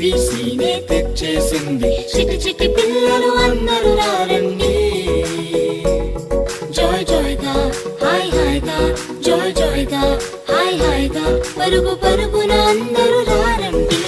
బీసీనే తెచ్చేసింది చిటి చిటి పిల్లలు అందరూ రారండి. జాయ్ జాయ్గా హాయ్ హాయ్గా జాయ్ జాయ్గా హాయ్ హాయ్గా పరుగు పరుగున అందరూ రారండి.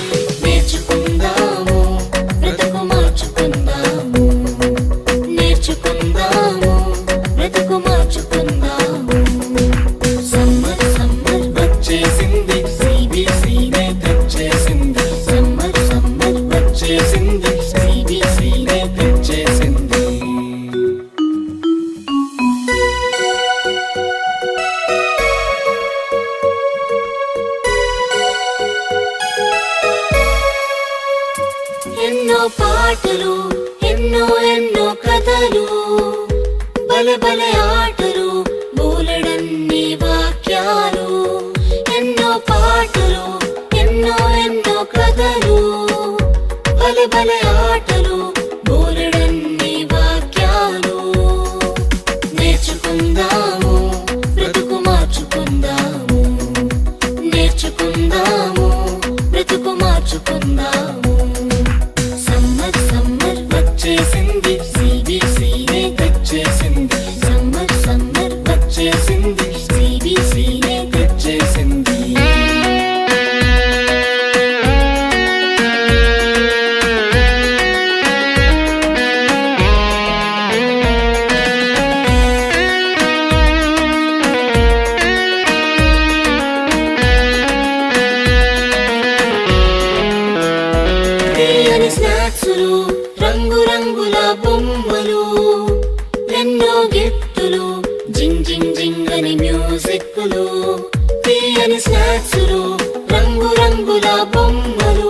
పాటలు ఎన్నో ఎన్నో కథలు. బలె బలె ఆటలు బోలెడన్ని వాక్యాలు. ఎన్నో పాటలు ఎన్నో ఎన్నో కథలు. బలె బలె ఆటలు బోలెడన్ని వాక్యాలు. నేర్చుకుందాము బ్రతుకు మార్చుకుందాము. నేర్చుకుందాము బ్రతుకు మార్చుకుందాము. వచ్చేసింది సిబిసినే తెచ్చేసింది సమ్మర్ సమ్మర్ వచ్చేసింది సిబిసినే తెచ్చేసింది తీయని స్నాక్సులు రంగు రంగురంగుల బొమ్మలు ఎన్నో గిఫ్టులు జింగ్ జింగ్ జింగ్ అని మ్యూజిక్లు తీయని స్నాక్సులు రంగురంగుల బొమ్మలు.